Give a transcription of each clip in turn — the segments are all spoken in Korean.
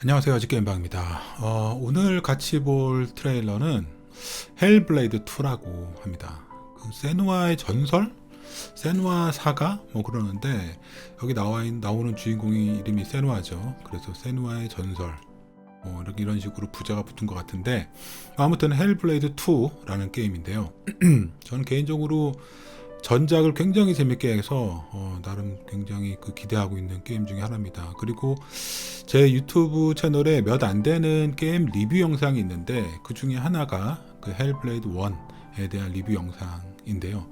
안녕하세요. 아직게임방입니다. 어, 오늘 같이 볼 트레일러는 헬블레이드 2라고 합니다. 그 세누아의 전설? 세누아 사가? 뭐 그러는데 여기 나와 있, 나오는 주인공이 이름이 세누아죠. 그래서 세누아의 전설. 뭐 이렇게 이런 식으로 부자가 붙은 것 같은데 아무튼 헬블레이드 2라는 게임인데요. 저는 개인적으로 전작을 굉장히 재밌게 해서 어, 나름 굉장히 그 기대하고 있는 게임 중에 하나입니다. 그리고 제 유튜브 채널에 몇 안 되는 게임 리뷰 영상이 있는데 그 중에 하나가 그 헬블레이드 1에 대한 리뷰 영상인데요.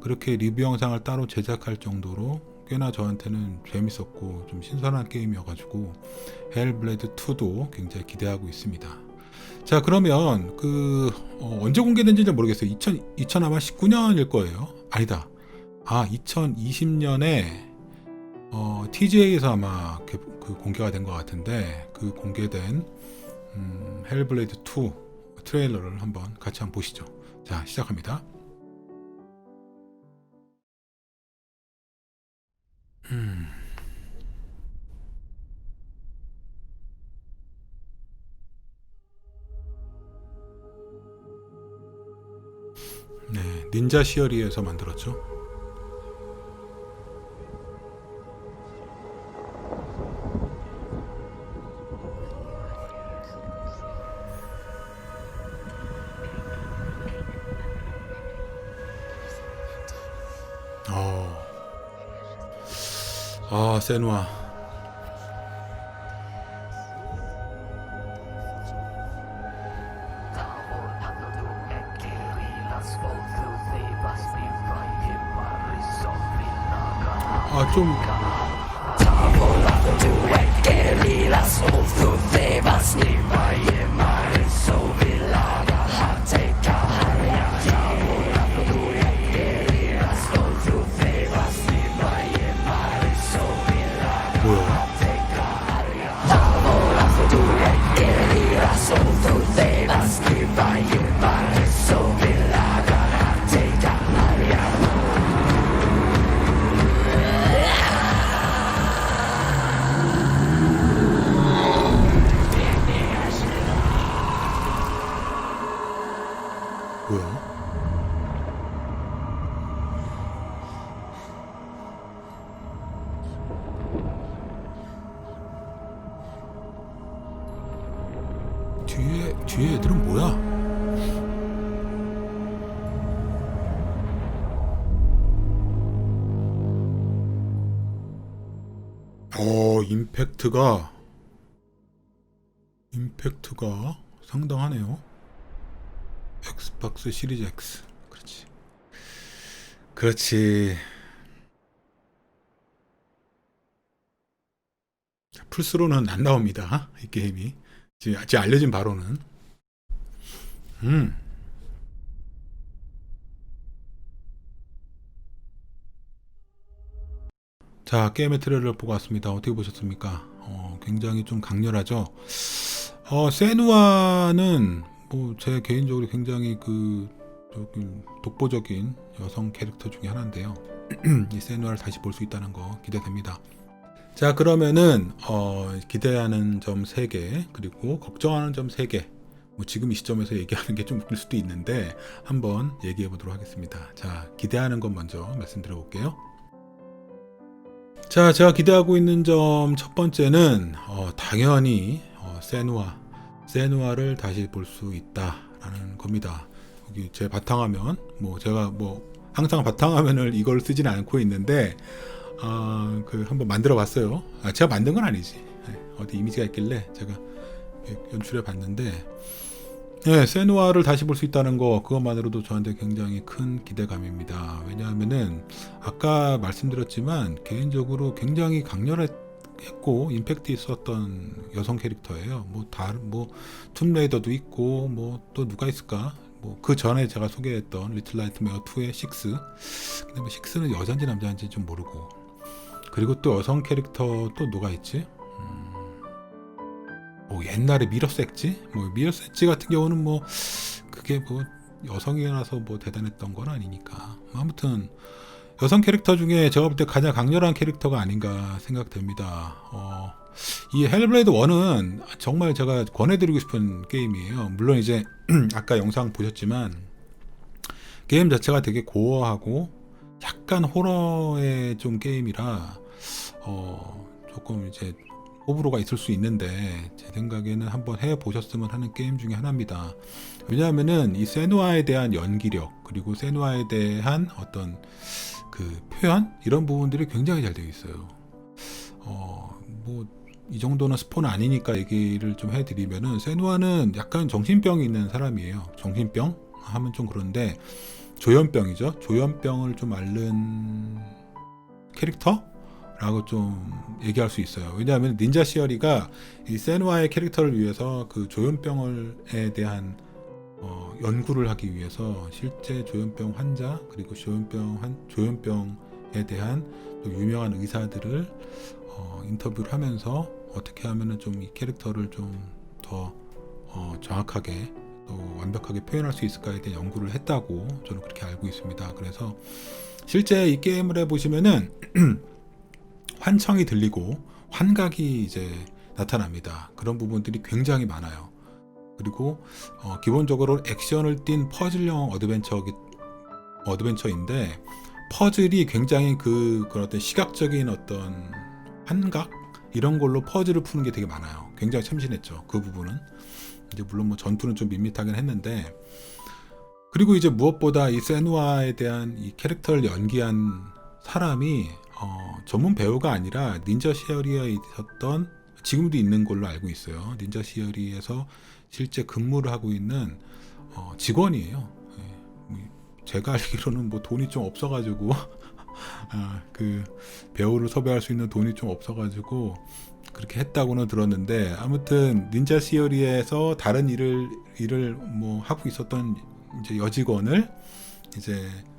그렇게 리뷰 영상을 따로 제작할 정도로 꽤나 저한테는 재밌었고 좀 신선한 게임이어가지고 헬블레이드 2도 굉장히 기대하고 있습니다. 자 그러면 그 어, 언제 공개된지 는 모르겠어요. 2000 2000 아마 19년일 거예요. 아니다. 아 2020년에 어, TGA에서 아마 그, 그 공개가 된 것 같은데 그 공개된 음, 헬블레이드 2 트레일러를 한번 같이 한번 보시죠. 자 시작합니다. 음. 네, 닌자 시어리에서 만들었죠. 어. 아, 임팩트가 임팩트가 상당하네요. 엑스박스 시리즈 X. 그렇지. 그렇지. 자, 플스로는 안 나옵니다. 이 게임이. 지금 알려진 바로는. 음 자, 게임의 트레일러를 보고 왔습니다. 어떻게 보셨습니까? 어, 굉장히 좀 강렬하죠? 어, 세누아는 뭐 제 개인적으로 굉장히 그 독보적인 여성 캐릭터 중에 하나인데요. 이 세누아를 다시 볼 수 있다는 거 기대됩니다. 자, 그러면은 어, 기대하는 점 3개, 그리고 걱정하는 점 3개. 뭐 지금 이 시점에서 얘기하는 게 좀 웃길 수도 있는데 한번 얘기해 보도록 하겠습니다. 자, 기대하는 것 먼저 말씀드려 볼게요. 자, 제가 기대하고 있는 점 첫 번째는 어, 당연히 어, 세누아, 세누아를 다시 볼 수 있다라는 겁니다. 여기 제 바탕화면, 뭐 제가 뭐 항상 바탕화면을 이걸 쓰지는 않고 있는데 아, 그 한번 만들어 봤어요. 아, 제가 만든 건 아니지. 네, 어디 이미지가 있길래 제가 연출해 봤는데 네, 세누아를 다시 볼 수 있다는 거 그것만으로도 저한테 굉장히 큰 기대감입니다. 왜냐하면은 아까 말씀드렸지만 개인적으로 굉장히 강렬했고 임팩트 있었던 여성 캐릭터예요. 뭐 다른 뭐 툼레이더도 있고 뭐 또 누가 있을까? 뭐 그 전에 제가 소개했던 리틀 라이트메어 2의 식스. 근데 뭐 식스는 여자인지 남자인지 좀 모르고 그리고 또 여성 캐릭터 또 누가 있지? 뭐 옛날에 미러스 엣지? 뭐 미러스 엣지 같은 경우는 뭐 그게 뭐 여성이라서 뭐 대단했던 건 아니니까 뭐 아무튼 여성 캐릭터 중에 제가 볼 때 가장 강렬한 캐릭터가 아닌가 생각됩니다. 어, 이 헬블레이드 1은 정말 제가 권해드리고 싶은 게임이에요. 물론 이제 아까 영상 보셨지만 게임 자체가 되게 고어하고 약간 호러의 좀 게임이라 어, 조금 이제 호불호가 있을 수 있는데 제 생각에는 한번 해 보셨으면 하는 게임 중에 하나입니다. 왜냐하면은 이 세누아에 대한 연기력 그리고 세누아에 대한 어떤 그 표현 이런 부분들이 굉장히 잘 되어 있어요. 어, 뭐 이 정도는 스포는 아니니까 얘기를 좀 해드리면은 세누아는 약간 정신병이 있는 사람이에요. 정신병 하면 좀 그런데 조현병이죠. 조현병을 좀 앓는 캐릭터 라고 좀 얘기할 수 있어요. 왜냐하면 닌자 시어리가 이 세누아의 캐릭터를 위해서 그 조현병을에 대한 어, 연구를 하기 위해서 실제 조현병 환자 그리고 조현병 환, 조현병에 대한 또 유명한 의사들을 어, 인터뷰를 하면서 어떻게 하면은 좀 이 캐릭터를 좀더 어, 정확하게 또 완벽하게 표현할 수 있을까에 대한 연구를 했다고 저는 그렇게 알고 있습니다. 그래서 실제 이 게임을 해보시면은 환청이 들리고 환각이 이제 나타납니다. 그런 부분들이 굉장히 많아요. 그리고 어, 기본적으로 액션을 띈 퍼즐형 어드벤처 어드벤처인데 퍼즐이 굉장히 그 그런 어떤 시각적인 어떤 환각 이런 걸로 퍼즐을 푸는 게 되게 많아요. 굉장히 참신했죠. 그 부분은 이제 물론 뭐 전투는 좀 밋밋하긴 했는데 그리고 이제 무엇보다 이 세누아에 대한 이 캐릭터를 연기한 사람이 어, 전문 배우가 아니라 닌자 시어리에 있었던 지금도 있는 걸로 알고 있어요. 닌자 시어리에서 실제 근무를 하고 있는 어, 직원이에요. 예, 뭐 제가 알기로는 뭐 돈이 좀 없어가지고 아, 그 배우를 섭외할 수 있는 돈이 좀 없어가지고 그렇게 했다고는 들었는데 아무튼 닌자 시어리에서 다른 일을 일을 뭐 하고 있었던 이제 여직원을 이제 음,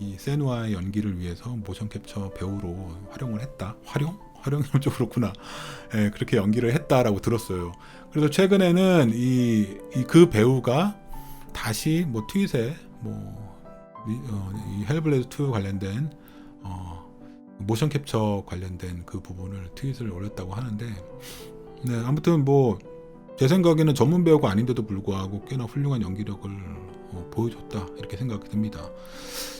이 세누아의 연기를 위해서 모션 캡처 배우로 활용을 했다. 활용? 활용이 좀 그렇구나. 예, 그렇게 연기를 했다라고 들었어요. 그래서 최근에는 이그 배우가 다시 뭐 트윗에 뭐 이, 어, 이 헬블레이드 2 관련된 어, 모션 캡처 관련된 그 부분을 트윗을 올렸다고 하는데 네 아무튼 뭐 제 생각에는 전문 배우가 아닌데도 불구하고 꽤나 훌륭한 연기력을 어, 보여줬다 이렇게 생각이 듭니다.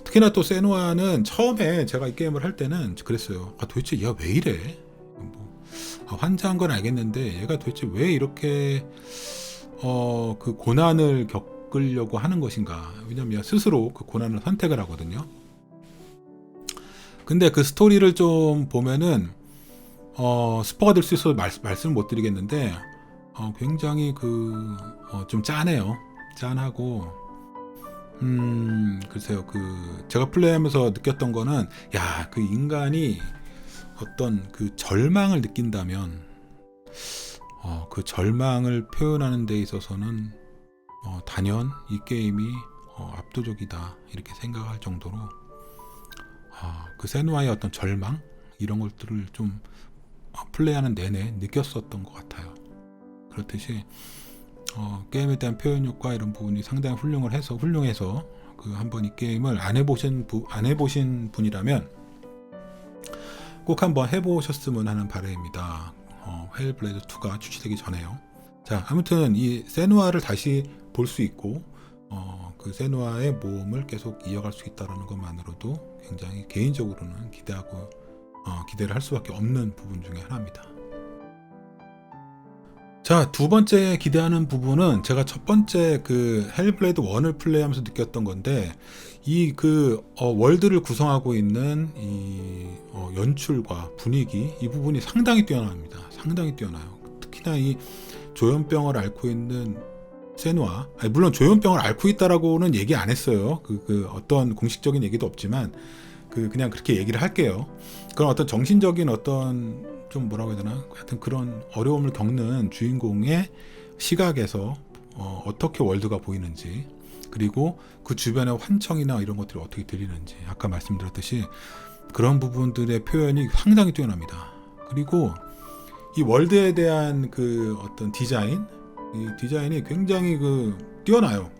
특히나 또 세누아는 처음에 제가 이 게임을 할 때는 그랬어요. 아 도대체 얘가 왜 이래? 뭐, 아, 환자한 건 알겠는데 얘가 도대체 왜 이렇게 어, 그 고난을 겪으려고 하는 것인가? 왜냐면 스스로 그 고난을 선택을 하거든요. 근데 그 스토리를 좀 보면은 어, 스포가 될 수 있어서 말, 말씀 못 드리겠는데 어, 굉장히 그좀 짠해요. 짠하고 음 글쎄요. 그 제가 플레이하면서 느꼈던 거는 야 그 인간이 어떤 그 절망을 느낀다면 어, 그 절망을 표현하는 데 있어서는 어, 단연 이 게임이 어, 압도적이다. 이렇게 생각할 정도로 아, 그 세누아의 어떤 절망? 이런 것들을 좀 어, 플레이하는 내내 느꼈었던 것 같아요. 그렇듯이 어, 게임에 대한 표현 효과 이런 부분이 상당히 훌륭을 해서 훌륭해서 그 한번 이 게임을 안 해보신 부, 안 해보신 분이라면 꼭 한번 해보셨으면 하는 바람입니다. 어, 헬블레이드 2가 출시되기 전에요. 자 아무튼 이 세누아를 다시 볼 수 있고 어, 그 세누아의 모험을 계속 이어갈 수 있다는 것만으로도 굉장히 개인적으로는 기대하고 어, 기대를 할 수밖에 없는 부분 중에 하나입니다. 자, 두 번째 기대하는 부분은 제가 첫 번째 그 헬블레이드 1을 플레이하면서 느꼈던 건데 이그 월드를 구성하고 있는 이 어, 연출과 분위기 이 부분이 상당히 뛰어납니다. 상당히 뛰어나요. 특히나 이 조현병을 앓고 있는 세누아 아니, 물론 조현병을 앓고 있다라고는 얘기 안 했어요. 그, 그 어떤 공식적인 얘기도 없지만 그 그냥 그렇게 얘기를 할게요. 그런 어떤 정신적인 어떤 좀 뭐라고 해야 되나 하여튼 그런 어려움을 겪는 주인공의 시각에서 어, 어떻게 월드가 보이는지 그리고 그 주변의 환청이나 이런 것들이 어떻게 들리는지 아까 말씀드렸듯이 그런 부분들의 표현이 상당히 뛰어납니다. 그리고 이 월드에 대한 그 어떤 디자인 이 디자인이 굉장히 그 뛰어나요.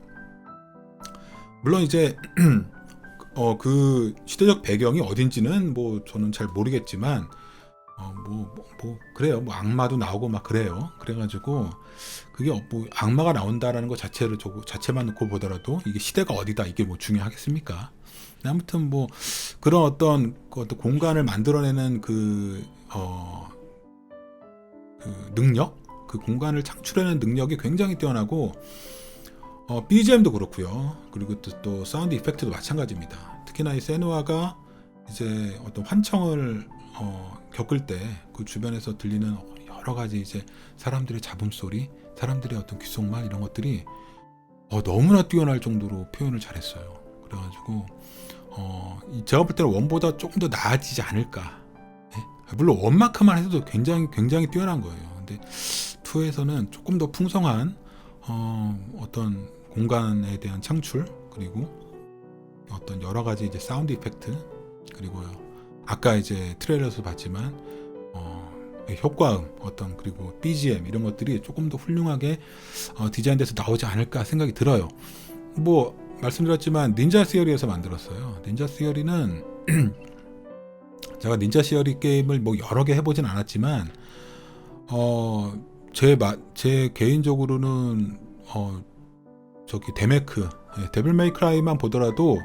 물론 이제 어 그 시대적 배경이 어딘지는 뭐 저는 잘 모르겠지만 어뭐 뭐, 뭐 그래요 뭐 악마도 나오고 막 그래요 그래가지고 그게 어- 뭐 악마가 나온다라는 것 자체를 저 자체만 놓고 보더라도 이게 시대가 어디다 이게 뭐 중요하겠습니까? 아무튼 뭐 그런 어떤 그 어떤 공간을 만들어내는 그 어, 그 능력, 그 공간을 창출해내는 능력이 굉장히 뛰어나고 어, BGM도 그렇고요. 그리고 또, 또 사운드 이펙트도 마찬가지입니다. 특히나 이 세누아가 이제 어떤 환청을 어, 겪을 때 그 주변에서 들리는 여러 가지 이제 사람들의 잡음 소리, 사람들의 어떤 귓속말 이런 것들이 어, 너무나 뛰어날 정도로 표현을 잘했어요. 그래가지고 어, 이 제가 볼 때는 원보다 조금 더 나아지지 않을까. 예? 물론 원만큼만 해도 굉장히 굉장히 뛰어난 거예요. 근데 2에서는 조금 더 풍성한 어, 어떤 공간에 대한 창출 그리고 어떤 여러 가지 이제 사운드 이펙트 그리고 아까 이제 트레일러에서 봤지만 어, 효과음 어떤 그리고 BGM 이런 것들이 조금 더 훌륭하게 어, 디자인돼서 나오지 않을까 생각이 들어요. 뭐 말씀드렸지만 닌자 시어리에서 만들었어요. 닌자 시어리는 제가 닌자 시어리 게임을 뭐 여러 개 해보진 않았지만 어제 제 개인적으로는 어 저기 데메크 예, 데빌 메이크라이만 보더라도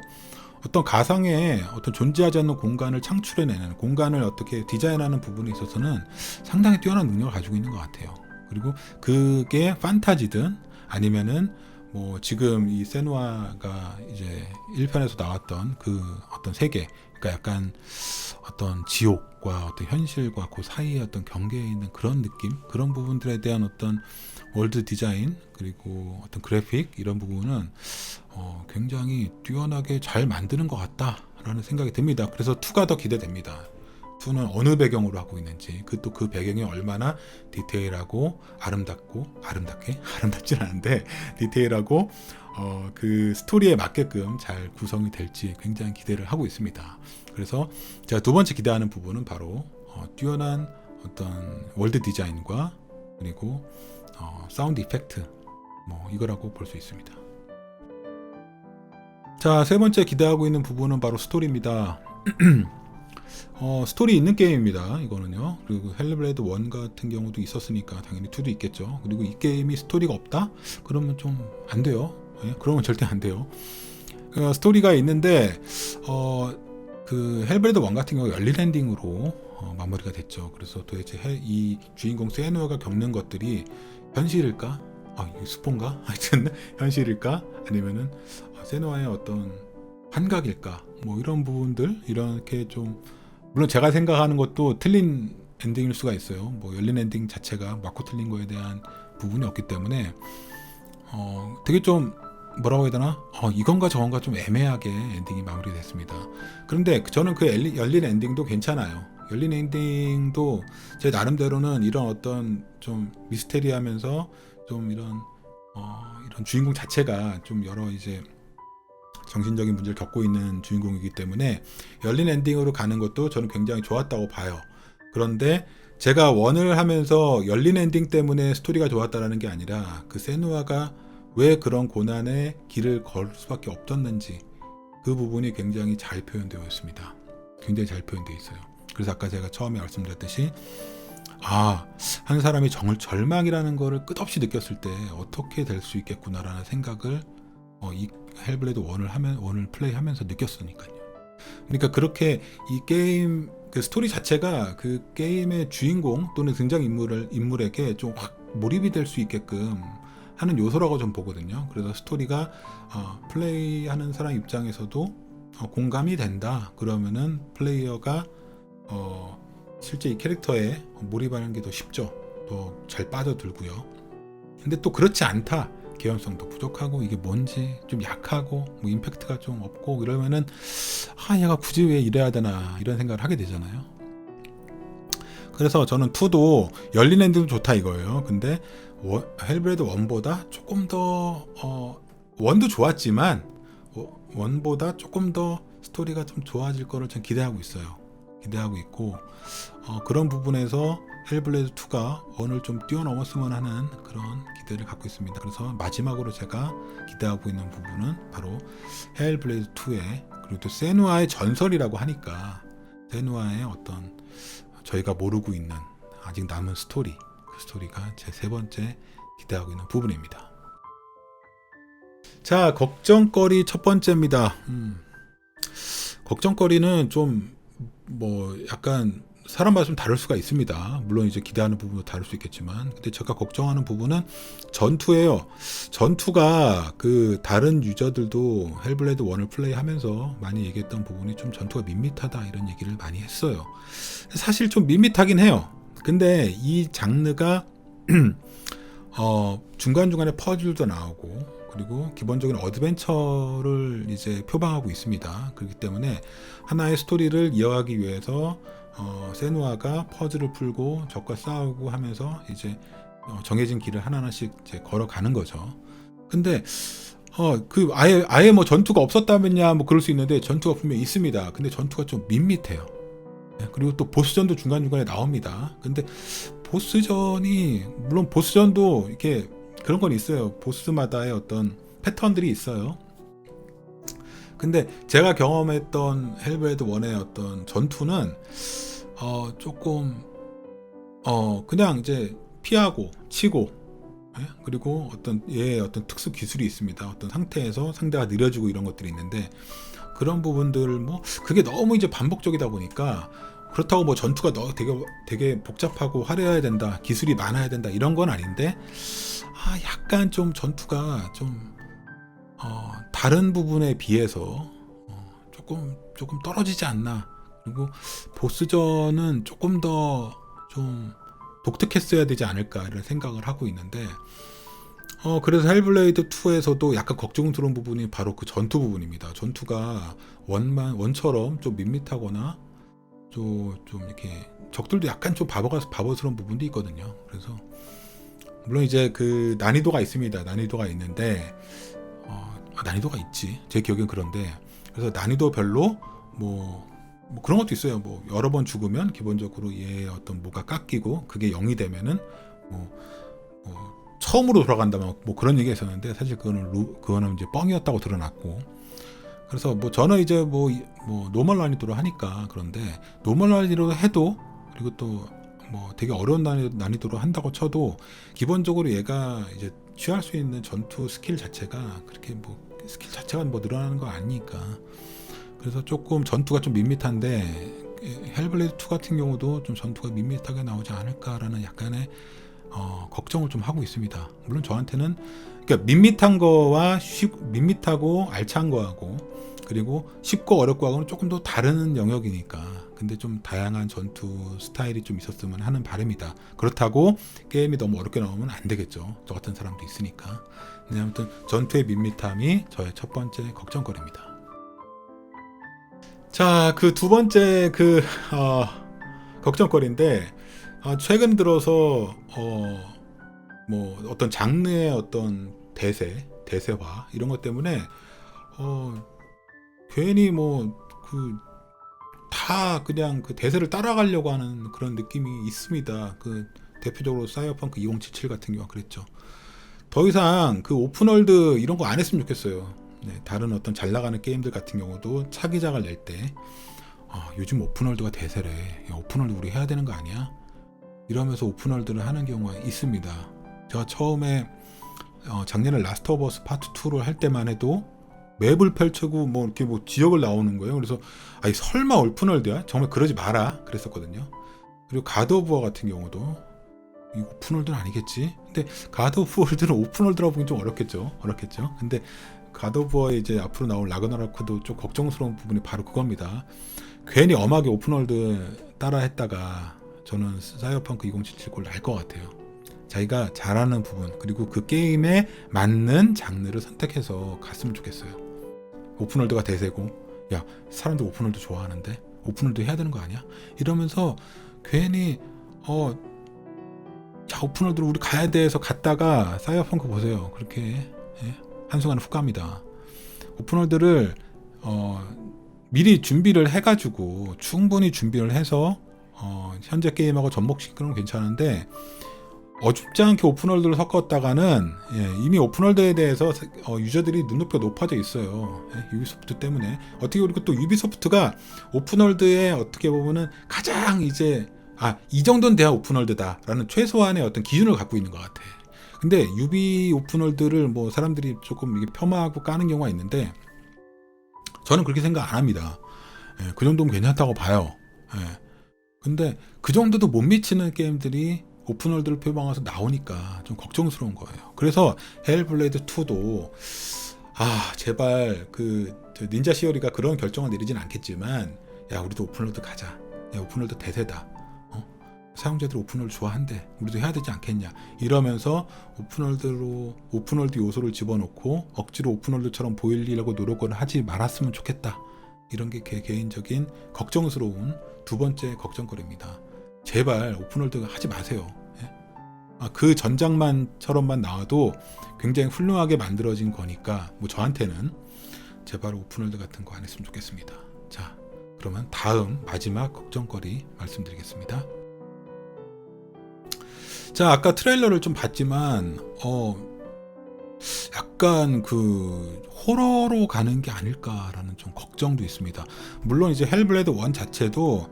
어떤 가상의 어떤 존재하지 않는 공간을 창출해내는 공간을 어떻게 디자인하는 부분에 있어서는 상당히 뛰어난 능력을 가지고 있는 것 같아요. 그리고 그게 판타지든 아니면은 뭐 지금 이 세누아가 이제 1편에서 나왔던 그 어떤 세계 그러니까 약간 어떤 지옥과 어떤 현실과 그 사이의 어떤 경계에 있는 그런 느낌 그런 부분들에 대한 어떤 월드 디자인 그리고 어떤 그래픽 이런 부분은 어, 굉장히 뛰어나게 잘 만드는 것 같다라는 생각이 듭니다. 그래서 2가 더 기대됩니다. 2는 어느 배경으로 하고 있는지 그또그 배경이 얼마나 디테일하고 아름답고 아름답게 아름답진 않은데 디테일하고 어, 그 스토리에 맞게끔 잘 구성이 될지 굉장히 기대를 하고 있습니다. 그래서 제가 두 번째 기대하는 부분은 바로 어, 뛰어난 어떤 월드 디자인과 그리고 어, 사운드 이펙트 뭐 이거라고 볼 수 있습니다. 자, 세 번째 기대하고 있는 부분은 바로 스토리입니다. 어, 스토리 있는 게임입니다. 이거는요. 그리고 헬블레이드 1 같은 경우도 있었으니까 당연히 2도 있겠죠. 그리고 이 게임이 스토리가 없다? 그러면 좀 안 돼요. 예? 그러면 절대 안 돼요. 어, 스토리가 있는데 어, 그 헬블레이드 1 같은 경우 열린 엔딩으로 어, 마무리가 됐죠. 그래서 도대체 헬, 이 주인공 세누아가 겪는 것들이 현실일까? 아, 스폰가? 하여튼 현실일까? 아니면은 세누아의 어떤 환각일까? 뭐 이런 부분들 이렇게 좀 물론 제가 생각하는 것도 틀린 엔딩일 수가 있어요. 뭐 열린 엔딩 자체가 맞고 틀린 거에 대한 부분이 없기 때문에 어 되게 좀 뭐라고 해야 되나? 어 이건가 저건가 좀 애매하게 엔딩이 마무리됐습니다. 그런데 저는 그 열린, 열린 엔딩도 괜찮아요. 열린 엔딩도 제 나름대로는 이런 어떤 좀 미스테리하면서 좀 이런 어 이런 주인공 자체가 좀 여러 이제 정신적인 문제를 겪고 있는 주인공이기 때문에 열린 엔딩으로 가는 것도 저는 굉장히 좋았다고 봐요. 그런데 제가 원을 하면서 열린 엔딩 때문에 스토리가 좋았다라는 게 아니라 그 세누아가 왜 그런 고난의 길을 걸 수밖에 없었는지 그 부분이 굉장히 잘 표현되어 있습니다. 굉장히 잘 표현되어 있어요. 그래서 아까 제가 처음에 말씀드렸듯이 아, 한 사람이 정, 절망이라는 거를 끝없이 느꼈을 때 어떻게 될 수 있겠구나라는 생각을 어, 이 헬블레이드 원을 하면 원을 플레이하면서 느꼈으니까요. 그러니까 그렇게 이 게임 그 스토리 자체가 그 게임의 주인공 또는 등장 인물을 인물에게 좀 확 몰입이 될 수 있게끔 하는 요소라고 좀 보거든요. 그래서 스토리가 어, 플레이하는 사람 입장에서도 어, 공감이 된다. 그러면은 플레이어가 어, 실제 이 캐릭터에 몰입하는 게 더 쉽죠. 더 잘 빠져들고요. 근데 또 그렇지 않다. 개연성도 부족하고 이게 뭔지 좀 약하고 뭐 임팩트가 좀 없고 이러면은 아 얘가 굳이 왜 이래야 되나 이런 생각을 하게 되잖아요. 그래서 저는 2도 열린 엔딩도 좋다 이거예요. 근데 워, 헬브레드 1보다 조금 더 어, 1도 좋았지만 어, 1보다 조금 더 스토리가 좀 좋아질 거를 전 기대하고 있어요. 기대하고 있고 어, 그런 부분에서 헬블레이드 2가 원을 좀 뛰어넘었으면 하는 그런 기대를 갖고 있습니다. 그래서 마지막으로 제가 기대하고 있는 부분은 바로 헬블레이드 2의 그리고 또 세누아의 전설이라고 하니까 세누아의 어떤 저희가 모르고 있는 아직 남은 스토리 그 스토리가 제 세 번째 기대하고 있는 부분입니다. 자 걱정거리 첫 번째입니다. 음, 걱정거리는 좀 뭐 약간 사람마다 좀 다를 수가 있습니다. 물론 이제 기대하는 부분도 다를 수 있겠지만, 근데 제가 걱정하는 부분은 전투예요. 전투가 그 다른 유저들도 헬블레이드 1을 플레이하면서 많이 얘기했던 부분이 좀 전투가 밋밋하다 이런 얘기를 많이 했어요. 사실 좀 밋밋하긴 해요. 근데 이 장르가 어, 중간 중간에 퍼즐도 나오고 그리고 기본적인 어드벤처를 이제 표방하고 있습니다. 그렇기 때문에 하나의 스토리를 이어가기 위해서 어, 세누아가 퍼즐을 풀고 적과 싸우고 하면서 이제 어, 정해진 길을 하나하나씩 이제 걸어가는 거죠. 근데 어 그 아예 아예 뭐 전투가 없었다면야 뭐 그럴 수 있는데 전투가 분명 히 있습니다. 근데 전투가 좀 밋밋해요. 네, 그리고 또 보스전도 중간 중간에 나옵니다. 근데 보스전이 물론 보스전도 이렇게 그런 건 있어요. 보스마다의 어떤 패턴들이 있어요. 근데 제가 경험했던 헬브레드 1의 어떤 전투는 어 조금 어 그냥 이제 피하고 치고 예? 그리고 어떤 얘의 어떤 특수 기술이 있습니다. 어떤 상태에서 상대가 느려지고 이런 것들이 있는데 그런 부분들 뭐 그게 너무 이제 반복적이다 보니까 그렇다고 뭐 전투가 너 되게 되게 복잡하고 화려해야 된다 기술이 많아야 된다 이런 건 아닌데 아 약간 좀 전투가 좀 어, 다른 부분에 비해서 어, 조금 조금 떨어지지 않나 그리고 보스전은 조금 더 좀 독특했어야 되지 않을까 이런 생각을 하고 있는데 어 그래서 헬블레이드 2에서도 약간 걱정스러운 부분이 바로 그 전투 부분입니다. 전투가 원만 원처럼 좀 밋밋하거나 좀, 좀 이렇게 적들도 약간 좀 바보가 바보스러운 부분도 있거든요. 그래서 물론 이제 그 난이도가 있습니다. 난이도가 있는데 어, 아, 난이도가 있지. 제 기억엔 그런데 그래서 난이도별로 뭐, 뭐 그런 것도 있어요. 뭐 여러 번 죽으면 기본적으로 얘의 어떤 뭐가 깎이고 그게 0이 되면은 뭐, 뭐 처음으로 돌아간다 뭐 그런 얘기가 있었는데 사실 그거는 루, 그거는 이제 뻥이었다고 드러났고 그래서 뭐 저는 이제 뭐, 뭐 노멀 난이도로 하니까 그런데 노멀 난이도로 해도 그리고 또 뭐 되게 어려운 난이도, 로 한다고 쳐도 기본적으로 얘가 이제 취할 수 있는 전투 스킬 자체가 그렇게 뭐 스킬 자체가 뭐 늘어나는 거 아니니까 그래서 조금 전투가 좀 밋밋한데 헬블레이드 2 같은 경우도 좀 전투가 밋밋하게 나오지 않을까라는 약간의 어, 걱정을 좀 하고 있습니다. 물론 저한테는 그러니까 밋밋한 거와 쉽, 밋밋하고 알찬 거하고 그리고 쉽고 어렵고 하고는 조금 더 다른 영역이니까 근데 좀 다양한 전투 스타일이 좀 있었으면 하는 바람이다. 그렇다고 게임이 너무 어렵게 나오면 안 되겠죠. 저 같은 사람도 있으니까. 네, 아무튼 전투의 밋밋함이 저의 첫 번째 걱정거리입니다. 자, 그 두 번째 그 어, 걱정거리인데 아, 최근 들어서 어, 뭐 어떤 장르의 어떤 대세, 대세화 이런 것 때문에 어, 괜히 뭐 그 다 그냥 그 대세를 따라가려고 하는 그런 느낌이 있습니다. 그 대표적으로 사이버펑크 2077 같은 경우가 그랬죠. 더 이상 그 오픈월드 이런 거 안 했으면 좋겠어요. 네, 다른 어떤 잘 나가는 게임들 같은 경우도 차기작을 낼때 아, 요즘 오픈월드가 대세래. 야, 오픈월드 우리 해야 되는 거 아니야? 이러면서 오픈월드를 하는 경우가 있습니다. 제가 처음에 어, 작년에 라스트 오브 어스 파트 2를 할 때만 해도 맵을 펼치고 뭐 이렇게 뭐 지역을 나오는 거예요. 그래서 아이 설마 오픈월드야? 정말 그러지 마라 그랬었거든요. 그리고 가드 오브 워 같은 경우도 이 오픈월드는 아니겠지? 근데 가드 오브 월드는 오픈월드라고 보기 좀 어렵겠죠. 어렵겠죠. 근데 가드 오브 워에 이제 앞으로 나올 라그나로크도 좀 걱정스러운 부분이 바로 그겁니다. 괜히 엄하게 오픈월드 따라 했다가 저는 사이버펑크 2077 골날 것 같아요. 자기가 잘하는 부분 그리고 그 게임에 맞는 장르를 선택해서 갔으면 좋겠어요. 오픈월드가 대세고 야 사람들 오픈월드 좋아하는데 오픈월드 해야 되는 거 아니야? 이러면서 괜히 어 자, 오픈월드로 우리 가야 돼해서 갔다가 사이버펑크 보세요. 그렇게 예? 한순간에 훅 갑니다. 오픈월드를 어, 미리 준비를 해가지고 충분히 준비를 해서 어, 현재 게임하고 접목시키는 건 괜찮은데 어줍지 않게 오픈월드를 섞었다가는 예, 이미 오픈월드에 대해서 어, 유저들이 눈높이가 높아져 있어요. 예, 유비소프트 때문에 어떻게 그리고 또 유비소프트가 오픈월드에 어떻게 보면은 가장 이제 아 이 정도는 돼야 오픈월드다라는 최소한의 어떤 기준을 갖고 있는 것 같아. 근데 유비 오픈월드를 뭐 사람들이 조금 이게 폄하하고 까는 경우가 있는데 저는 그렇게 생각 안 합니다. 예, 그 정도면 괜찮다고 봐요. 예. 근데 그 정도도 못 미치는 게임들이 오픈월드를 표방해서 나오니까 좀 걱정스러운 거예요. 그래서 헬블레이드 2도 아 제발 그저 닌자 시어리가 그런 결정을 내리진 않겠지만 야 우리도 오픈월드 가자. 야 오픈월드 대세다. 어? 사용자들이 오픈월드 좋아한대. 우리도 해야 되지 않겠냐. 이러면서 오픈월드로 오픈월드 요소를 집어넣고 억지로 오픈월드처럼 보이려고 노력을 하지 말았으면 좋겠다. 이런 게제 개인적인 걱정스러운 두 번째 걱정거리입니다. 제발 오픈월드 하지 마세요. 예? 아, 그 전장만처럼만 나와도 굉장히 훌륭하게 만들어진 거니까 뭐 저한테는 제발 오픈월드 같은 거 안 했으면 좋겠습니다. 자, 그러면 다음 마지막 걱정거리 말씀드리겠습니다. 자, 아까 트레일러를 좀 봤지만 어 약간 그 호러로 가는 게 아닐까라는 좀 걱정도 있습니다. 물론 이제 헬블레드 1 자체도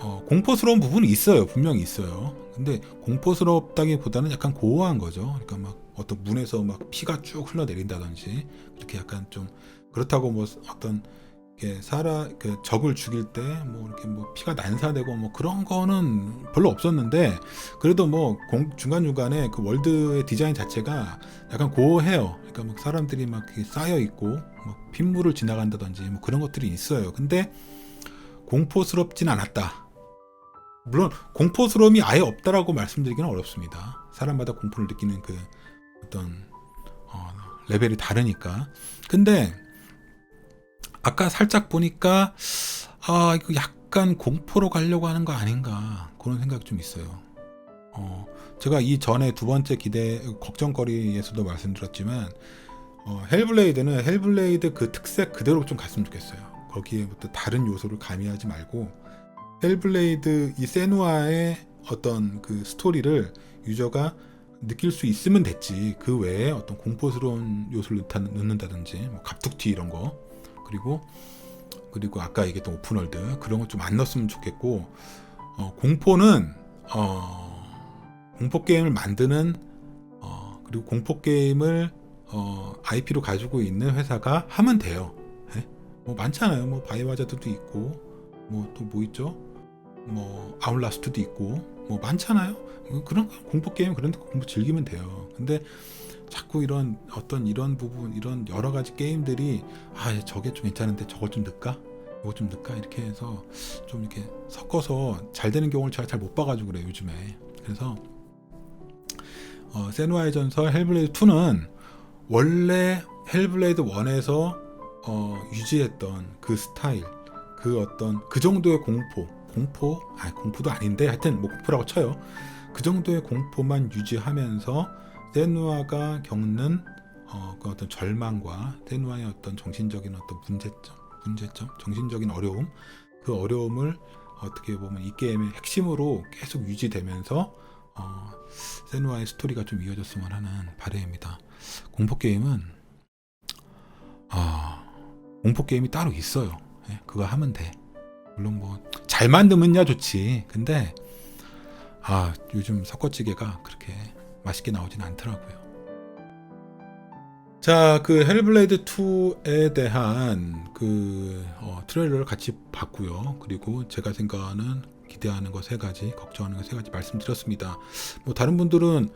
어, 공포스러운 부분이 있어요. 분명히 있어요. 근데 공포스럽다기보다는 약간 고어한 거죠. 그러니까 막 어떤 문에서 막 피가 쭉 흘러내린다든지 그렇게 약간 좀 그렇다고 뭐 어떤 이렇게 사라 그 적을 죽일 때 뭐 이렇게 뭐 피가 난사되고 뭐 그런 거는 별로 없었는데 그래도 뭐 중간 중간에 그 월드의 디자인 자체가 약간 고어해요. 그러니까 막 사람들이 막 이렇게 쌓여 있고 뭐 핏물을 지나간다든지 뭐 그런 것들이 있어요. 근데 공포스럽진 않았다. 물론 공포스러움이 아예 없다라고 말씀드리기는 어렵습니다. 사람마다 공포를 느끼는 그 어떤 어, 레벨이 다르니까. 근데 아까 살짝 보니까 아 이거 약간 공포로 가려고 하는 거 아닌가 그런 생각이 좀 있어요. 어, 제가 이 전에 두 번째 기대 걱정거리에서도 말씀드렸지만 어, 헬블레이드는 헬블레이드 그 특색 그대로 좀 갔으면 좋겠어요. 거기에부터 다른 요소를 가미하지 말고 헬블레이드 이 세누아의 어떤 그 스토리를 유저가 느낄 수 있으면 됐지 그 외에 어떤 공포스러운 요소를 넣는다든지 뭐 갑툭튀 이런 거 그리고 그리고 아까 얘기했던 오픈월드 그런 거 좀 안 넣었으면 좋겠고 어, 공포는 어, 공포 게임을 만드는 어, 그리고 공포 게임을 어, IP로 가지고 있는 회사가 하면 돼요. 네? 뭐 많잖아요. 뭐 바이오하자드도 있고 뭐 또뭐 있죠? 뭐 아울라스트도 있고 뭐 많잖아요. 뭐 그런 공포 게임 그런 데 공포 즐기면 돼요. 근데 자꾸 이런 어떤 이런 부분 이런 여러 가지 게임들이 아 저게 좀 괜찮은데 저걸 좀 넣을까? 이거 좀 넣을까? 이렇게 해서 좀 이렇게 섞어서 잘 되는 경우를 제가 잘 못 봐가지고 그래요 요즘에. 그래서 어, 세누아의 전설 헬블레이드 2는 원래 헬블레이드 1에서 어, 유지했던 그 스타일, 그 어떤 그 정도의 공포, 공포, 아 공포도 아닌데 하여튼 뭐 공포라고 쳐요. 그 정도의 공포만 유지하면서 세누아가 겪는 어, 그 어떤 절망과 세누아의 어떤 정신적인 어떤 문제점, 문제점, 정신적인 어려움, 그 어려움을 어떻게 보면 이 게임의 핵심으로 계속 유지되면서 어, 세누아의 스토리가 좀 이어졌으면 하는 바람입니다. 공포 게임은 아 공포 게임이 따로 있어요. 예, 그거 하면 돼. 물론 뭐 잘 만들면야 좋지. 근데 아 요즘 석거찌개가 그렇게 맛있게 나오진 않더라고요. 자, 그 헬블레이드 2에 대한 그 어, 트레일러를 같이 봤고요. 그리고 제가 생각하는 기대하는 거세 가지, 걱정하는 거세 가지 말씀드렸습니다. 뭐 다른 분들은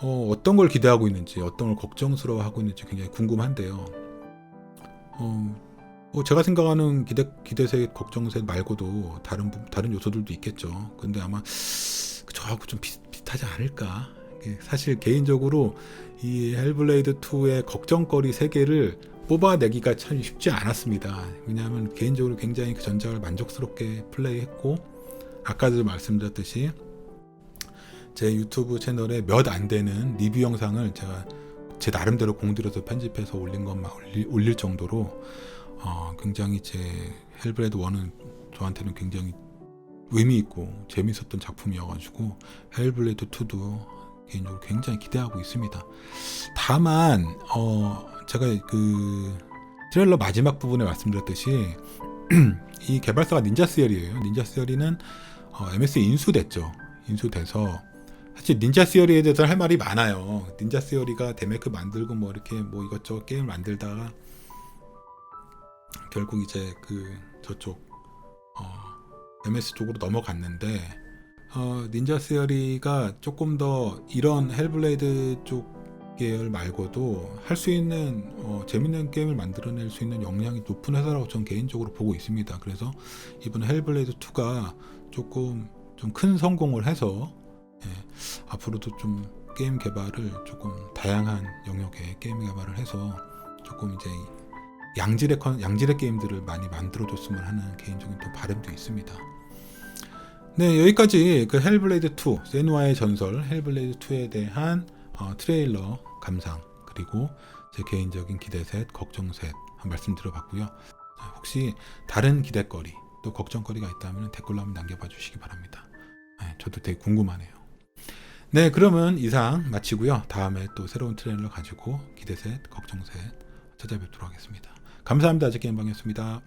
어, 어떤 걸 기대하고 있는지, 어떤 걸 걱정스러워하고 있는지 굉장히 궁금한데요. 어, 뭐 제가 생각하는 기대 기대세 걱정세 말고도 다른 다른 요소들도 있겠죠. 근데 아마 저하고 좀 비슷, 비슷하지 않을까. 사실 개인적으로 이 헬블레이드 2의 걱정거리 세 개를 뽑아내기가 참 쉽지 않았습니다. 왜냐하면 개인적으로 굉장히 그 전작을 만족스럽게 플레이했고 아까도 말씀드렸듯이 제 유튜브 채널에 몇 안 되는 리뷰 영상을 제가 제 나름대로 공들여서 편집해서 올린 것만 올릴, 올릴 정도로 어, 굉장히 제 헬브레드 1은 저한테는 굉장히 의미 있고 재밌었던 작품이어가지고 헬블레이드 2도 개인적으로 굉장히 기대하고 있습니다. 다만 어 제가 그 트레일러 마지막 부분에 말씀드렸듯이 이 개발사가 닌자 시어리예요. 닌자 시어리는 어, MS 인수됐죠. 인수돼서 사실 닌자 시어리에 대해서 할 말이 많아요. 닌자 시어리가 데메크 만들고 뭐 이렇게 뭐 이것저것 게임 만들다가 결국 이제 그 저쪽 어, MS 쪽으로 넘어갔는데 어, 닌자 시어리가 조금 더 이런 헬블레이드 쪽 계열 말고도 할 수 있는 어, 재밌는 게임을 만들어낼 수 있는 역량이 높은 회사라고 저는 개인적으로 보고 있습니다. 그래서 이번 헬블레이드 2가 조금 좀 큰 성공을 해서 예, 앞으로도 좀 게임 개발을 조금 다양한 영역의 게임 개발을 해서 조금 이제 양질의 컨, 양질의 게임들을 많이 만들어줬으면 하는 개인적인 또 바람도 있습니다. 네 여기까지 그 헬블레이드 2 세누아의 전설 헬블레이드 2에 대한 어, 트레일러 감상 그리고 제 개인적인 기대셋 걱정셋 한 말씀 드려봤고요. 자, 혹시 다른 기대거리 또 걱정거리가 있다면 댓글로 한번 남겨봐 주시기 바랍니다. 네, 저도 되게 궁금하네요. 네 그러면 이상 마치고요. 다음에 또 새로운 트레일러 가지고 기대셋 걱정셋 찾아뵙도록 하겠습니다. 감사합니다. 제게임방이었습니다.